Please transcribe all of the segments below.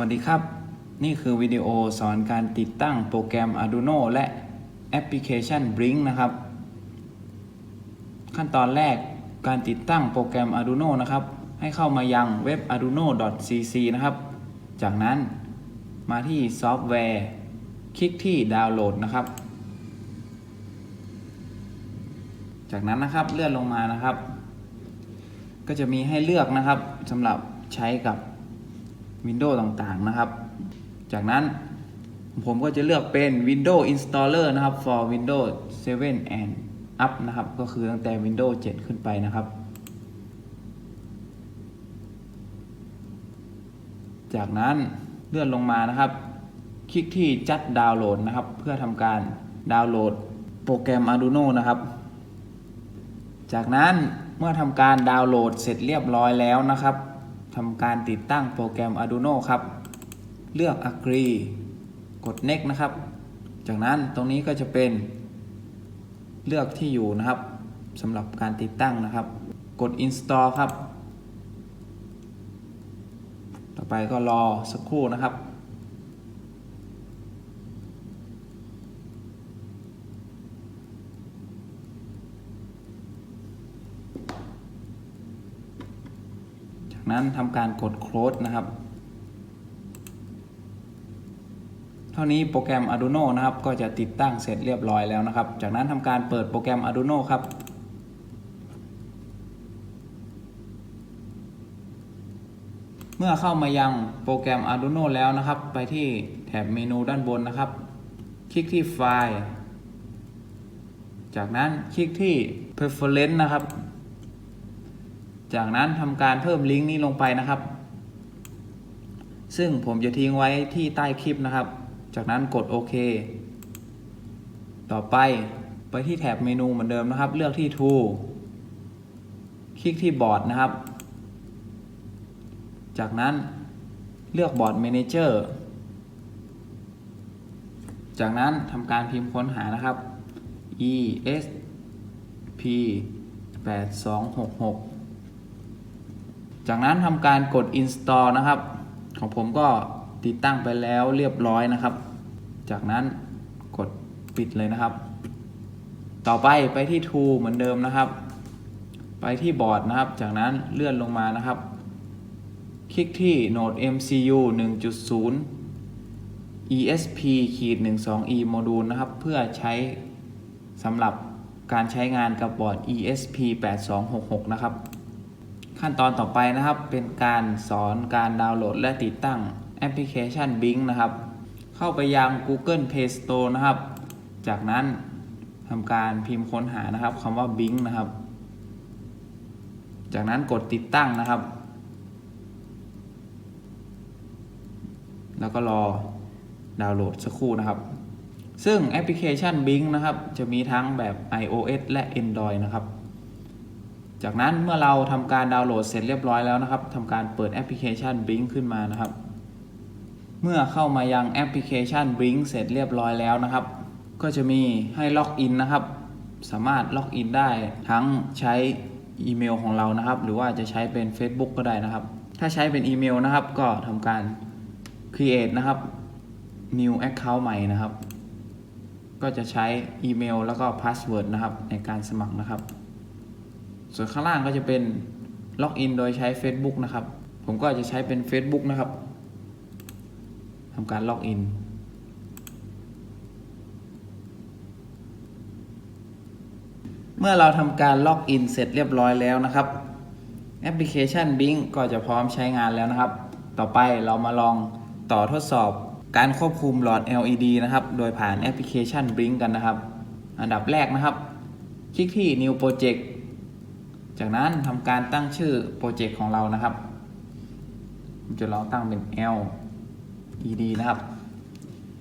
วัสดีครับ นี่คือวิดีโอสอนการติดตั้งโปรแกรม Arduino และแอปพลิเคชัน Blink นะครับ ขั้นตอนแรกการติดตั้งโปรแกรม Arduino นะครับ ให้เข้ามายังเว็บ arduino.cc นะครับ จากนั้นมาที่ซอฟต์แวร์ คลิกที่ดาวน์โหลดนะครับ จากนั้นนะครับเลื่อนลงมานะครับ ก็จะมีให้เลือกนะครับสำหรับใช้กับ Windows ต่างๆนะครับ จากนั้นผมก็จะเลือกเป็น Windows Installer นะครับ for Windows 7 and up นะครับ ก็คือตั้งแต่ Windows 7 ขึ้นไปนะครับ จากนั้นเลื่อนลงมานะครับ คลิกที่จัดดาวน์โหลดนะครับ เพื่อทำการดาวน์โหลดโปรแกรม Arduino นะครับ จากนั้นเมื่อทำการดาวน์โหลดเสร็จเรียบร้อยแล้วนะครับ ทำการติดตั้งโปรแกรม Arduino ครับ เลือก Agree กด Next นะครับ จากนั้นตรงนี้ก็จะเป็นเลือกที่อยู่นะครับสำหรับการติดตั้งนะครับ กด Install ครับ ต่อไปก็รอสักครู่นะครับ นั้นทำการกด close นะครับ เท่านี้โปรแกรม Arduino นะครับ ก็จะติดตั้งเสร็จเรียบร้อยแล้วนะครับ จากนั้นทำการเปิดโปรแกรม Arduino ครับเมื่อเข้ามายังโปรแกรม Arduino แล้วนะครับ ไปที่แถบเมนูด้านบนนะครับ คลิกที่ไฟล์ จากนั้นคลิกที่ preference นะครับ จากนั้นทำการเพิ่มลิงก์นี้ลงไปนะครับ ซึ่งผมจะทิ้งไว้ที่ใต้คลิปนะครับ จากนั้นกดโอเค ต่อไปไปที่แถบเมนูเหมือนเดิมนะครับ เลือกที่ Tool คลิกที่บอร์ดนะครับ จากนั้นเลือกบอร์ด Manager จากนั้นทำการพิมพ์ค้นหานะครับ e s p 8266 จากนั้นทำการกด install นะครับ ของผมก็ติดตั้งไปแล้วเรียบร้อยนะครับ จากนั้นกดปิดเลยนะครับ ต่อไปไปที่ tool เหมือนเดิมนะครับ ไปที่บอร์ดนะครับ จากนั้นเลื่อนลงมานะครับ คลิกที่ Node MCU 1.0 ESP ขีด 12E โมดูลนะครับ เพื่อใช้สำหรับการใช้งานกับบอร์ด ESP 8266 นะครับ ขั้นตอนต่อไปนะครับเป็นการสอนการดาวน์โหลดและติดตั้งแอปพลิเคชัน Bing นะครับ เข้าไปยัง Google Play Store นะครับ จากนั้นทำการพิมพ์ค้นหานะครับคำว่า Bing นะครับ จากนั้นกดติดตั้งนะครับ แล้วก็รอดาวน์โหลดสักครู่นะครับ ซึ่งแอปพลิเคชัน Bing นะครับ จะมีทั้งแบบ iOS และ Android นะครับ จากนั้นเมื่อเราทำการดาวน์โหลดเสร็จเรียบร้อยแล้วนะครับทำการเปิดแอปพลิเคชัน Blink ขึ้นมานะครับ เมื่อเข้ามายังแอปพลิเคชัน Blink เสร็จเรียบร้อยแล้วนะครับ ก็จะมีให้ล็อกอินนะครับ สามารถล็อกอินได้ทั้งใช้อีเมลของเรานะครับ หรือว่าจะใช้เป็น Facebook ก็ได้นะครับ ถ้าใช้เป็นอีเมลนะครับ ก็ทำการ create นะครับ new account ใหม่นะครับ ก็จะใช้อีเมลแล้วก็พาสเวิร์ดนะครับในการสมัครนะครับ ส่วนข้างล่างก็จะเป็นล็อกอินโดยใช้ Facebook นะครับ ผมก็จะใช้เป็น Facebook นะครับทำการล็อกอินเมื่อเราทำการล็อกอินเสร็จเรียบร้อยแล้วนะครับแอปพลิเคชัน Bing ก็จะพร้อมใช้งานแล้วนะครับ ต่อไปเรามาลองต่อทดสอบการควบคุมหลอด LED นะครับ โดยผ่านแอปพลิเคชัน Blink กันนะครับ อันดับแรกนะครับ คลิกที่ New Project จากนั้นทำการตั้งชื่อโปรเจกต์ของเรานะครับผมจะลองตั้งเป็น L ED นะครับ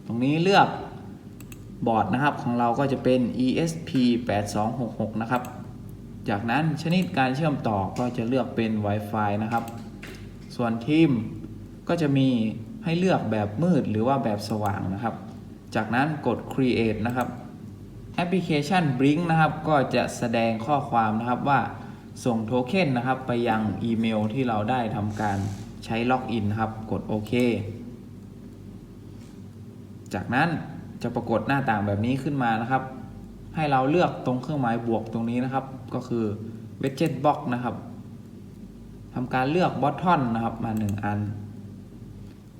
ตรงนี้เลือกบอร์ดนะครับของเราก็จะเป็น ESP 8266นะครับ จากนั้นชนิดการเชื่อมต่อก็จะเลือกเป็น Wi-Fi นะครับ ส่วนทีมก็จะมีให้เลือกแบบมืดหรือว่าแบบสว่างนะครับ จากนั้นกด Create นะครับ แอปพลิเคชัน Blink นะครับ ก็จะแสดงข้อความนะครับว่า ส่งโทเค็นนะครับ ไปยังอีเมลที่เราได้ทำการใช้ล็อกอินนะครับ กดโอเค จากนั้นจะปรากฏหน้าต่างแบบนี้ขึ้นมานะครับ ให้เราเลือกตรงเครื่องหมายบวกตรงนี้นะครับ ก็คือ widget box นะครับทำการเลือก button นะครับมา 1 อัน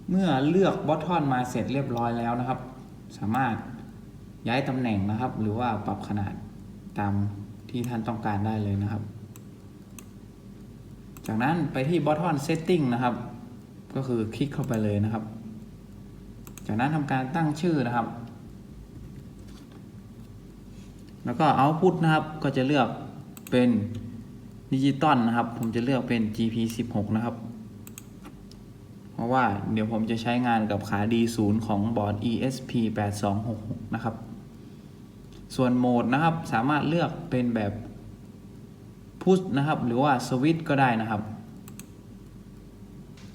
เมื่อเลือก button มาเสร็จเรียบร้อยแล้วนะครับ สามารถย้ายตำแหน่งนะครับ หรือว่าปรับขนาดตามที่ท่านต้องการได้เลยนะครับ จากนั้นไปที่ button setting นะครับ ก็คือคลิกเข้าไปเลยนะครับ จากนั้นทำการตั้งชื่อนะครับ แล้วก็ output นะครับ ก็จะเลือกเป็นดิจิตอลนะครับ ผมจะเลือกเป็น GP16 นะครับ เพราะว่าเดี๋ยวผมจะใช้งานกับขา D0 ของบอร์ด ESP8266 นะครับ ส่วนโหมดนะครับ สามารถเลือกเป็นแบบ push นะครับ หรือว่า switch ก็ได้นะครับ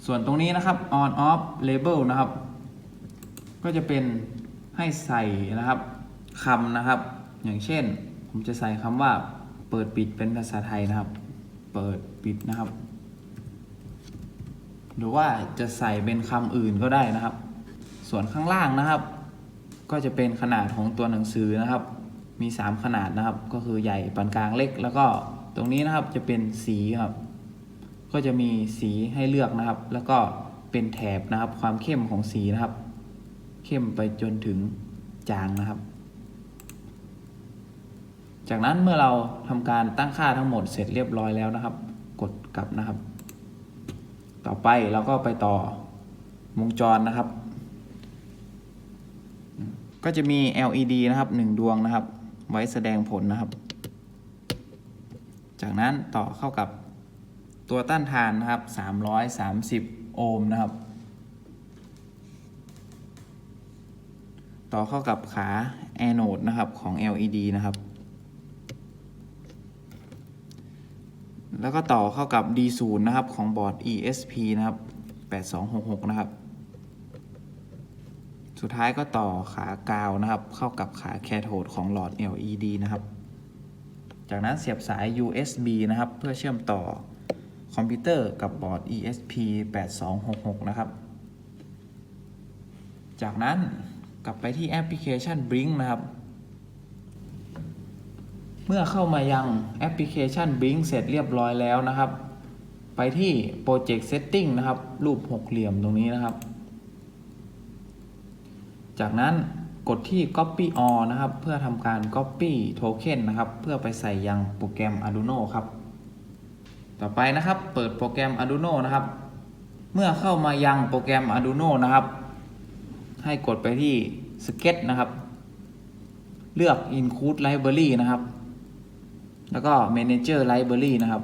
ส่วนตรงนี้นะครับ on off label นะครับ ก็จะเป็นให้ใส่นะครับคำนะครับ อย่างเช่น ผมจะใส่คำว่าเปิดปิดเป็นภาษาไทยนะครับ เปิดปิดนะครับ หรือว่าจะใส่เป็นคำอื่นก็ได้นะครับ ส่วนข้างล่างนะครับ ก็จะเป็นขนาดของตัวหนังสือนะครับ มี 3 ขนาดนะครับ ก็คือใหญ่ปานกลางเล็กแล้วก็ ตรงนี้นะครับจะเป็นสีครับ ก็จะมีสีให้เลือกนะครับ แล้วก็เป็นแถบนะครับ ความเข้มของสีนะครับ เข้มไปจนถึงจางนะครับ จากนั้นเมื่อเราทำการตั้งค่าทั้งหมดเสร็จเรียบร้อยแล้วนะครับ กดกลับนะครับ ต่อไปเราก็ไปต่อวงจรนะครับ ก็จะมี LED นะครับหนึ่งดวงนะครับ ไว้แสดงผลนะครับ จากนั้นต่อเข้ากับตัวต้านทานนะครับ 330 โอห์มนะครับ ต่อเข้ากับขาแอนโดนะครับของ LED นะครับ แล้วก็ต่อเข้ากับ D0 นะครับของบอร์ด ESP นะครับ 8266 นะครับ สุดท้ายก็ต่อขากาวนะครับ เข้ากับขาแคโทดของหลอด LED นะครับ จากนั้นเสียบสาย USB นะครับ เพื่อเชื่อมต่อคอมพิวเตอร์กับบอร์ด ESP 8266 นะครับ จากนั้นกลับไปที่แอปพลิเคชัน Blink นะครับ เมื่อเข้ามายังแอปพลิเคชัน Blink เสร็จเรียบร้อยแล้วนะครับ ไปที่ Project Setting นะครับ รูปหกเหลี่ยมตรงนี้นะครับ จากนั้น กดที่ Copy All นะครับ เพื่อทำการ Copy Token นะครับ เพื่อไปใส่ยังโปรแกรม Arduino ครับ ต่อไปนะครับ เปิดโปรแกรม Arduino นะครับ เมื่อเข้ามายังโปรแกรม Arduino นะครับ ให้กดไปที่ Sketch นะครับ เลือก Include Library นะครับ แล้วก็ Manager Library นะครับ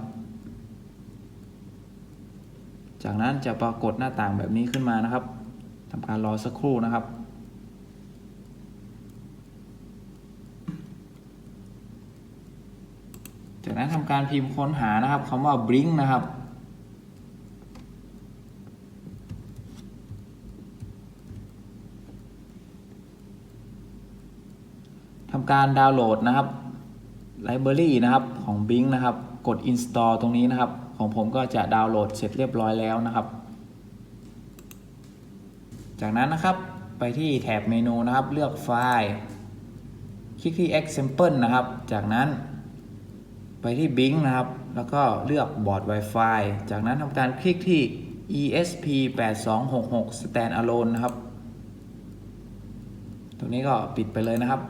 จากนั้นจะปรากฏหน้าต่างแบบนี้ขึ้นมานะครับทำการรอสักครู่นะครับ จากนั้นทำการพิมพ์ค้นหานะครับคำว่า Blink นะครับ ทำการดาวน์โหลดนะครับ Library นะครับของ Blink นะครับ กด Install ตรงนี้นะครับ ของผมก็จะดาวน์โหลดเสร็จเรียบร้อยแล้วนะครับ จากนั้นนะครับไปที่แถบเมนูนะครับ เลือกไฟล์ คลิกที่ Example นะครับ จากนั้น ไปที่ Blink นะครับ แล้วก็เลือกบอร์ด Wi-Fi จากนั้นทำการคลิกที่ ESP 8266 Standalone นะครับ ตรงนี้ก็ปิดไปเลยนะครับ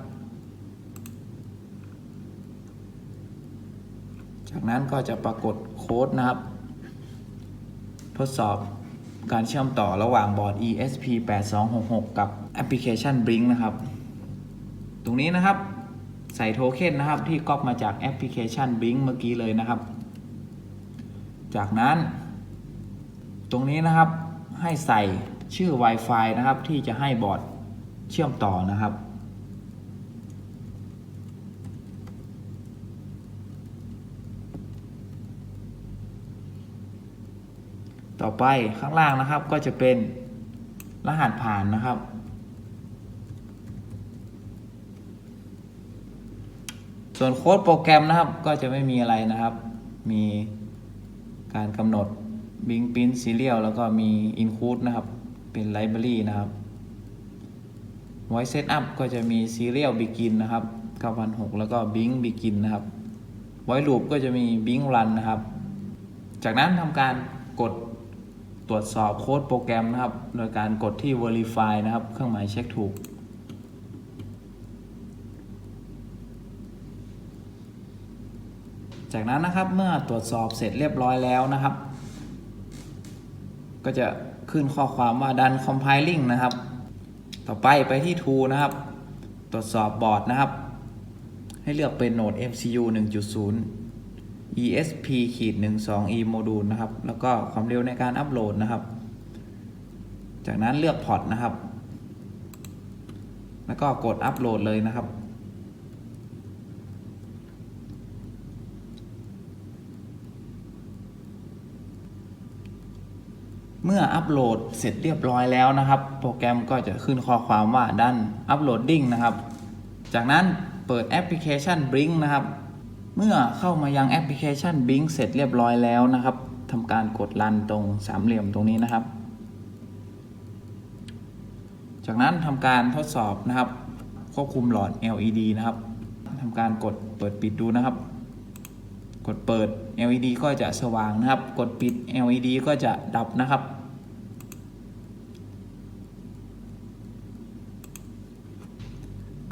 จากนั้นก็จะปรากฏโค้ดนะครับ ทดสอบการเชื่อมต่อระหว่างบอร์ด ESP 8266กับแอปพลิเคชัน Blink นะครับ ตรงนี้นะครับ ใส่โทเค็นนะครับ ที่ก๊อปมาจากแอปพลิเคชัน Blink เมื่อกี้เลยนะครับ จากนั้น ตรงนี้นะครับให้ใส่ชื่อ Wi-Fi นะครับที่จะให้บอร์ดเชื่อมต่อนะครับ ต่อไปข้างล่างนะครับก็จะเป็นรหัสผ่านนะครับ ส่วนโค้ดโปรแกรมนะครับก็จะไม่มีอะไรนะครับ มีการกำหนด Bing Print Serial แล้วก็มี Include นะครับ เป็น Library นะครับ Voice Setup ก็จะมี Serial Begin นะครับ9,006 แล้วก็ Bing Begin นะครับ Voice Loop ก็จะมี Bing Run นะครับ จากนั้นทำการกดตรวจสอบโค้ดโปรแกรมนะครับ โดยการกดที่ Verify นะครับ เครื่องหมายเช็คถูก จากนั้นนะครับเมื่อตรวจสอบเสร็จเรียบร้อยแล้วนะครับ ก็จะขึ้นข้อความว่า done compiling นะครับ ต่อไปไปที่ tool นะครับ ตรวจสอบบอร์ดนะครับ ให้เลือกเป็นโหนด MCU 1.0 ESP ขีด12 E โมดูลนะครับ แล้วก็ความเร็วในการอัปโหลดนะครับ จากนั้นเลือกพอร์ตนะครับ แล้วก็กดอัปโหลดเลยนะครับ เมื่ออัปโหลดเสร็จเรียบร้อยแล้วนะครับ โปรแกรมก็จะขึ้นข้อความว่าดันอัปโหลดดิ้งนะครับ จากนั้นเปิดแอปพลิเคชัน Blink นะครับ เมื่อเข้ามายังแอปพลิเคชัน Blink เสร็จเรียบร้อยแล้วนะครับทำการกดรันตรงสามเหลี่ยมตรงนี้นะครับ จากนั้นทำการทดสอบนะครับ ควบคุมหลอด LED นะครับทำการกดเปิดปิดดูนะครับ กดเปิด LED ก็จะสว่างนะครับ กดปิด LED ก็จะดับนะครับ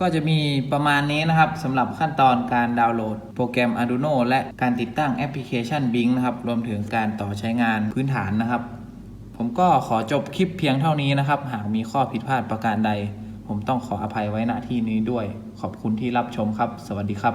ก็จะมีประมาณนี้นะครับสำหรับขั้นตอนการดาวน์โหลด โปรแกรม Arduino และการติดตั้งแอปพลิเคชัน Bing นะครับ รวมถึงการต่อใช้งานพื้นฐานนะครับ ผมก็ขอจบคลิปเพียงเท่านี้นะครับ หากมีข้อผิดพลาดประการใด ผมต้องขออภัยไว้ณที่นี้ด้วย ขอบคุณที่รับชมครับ สวัสดีครับ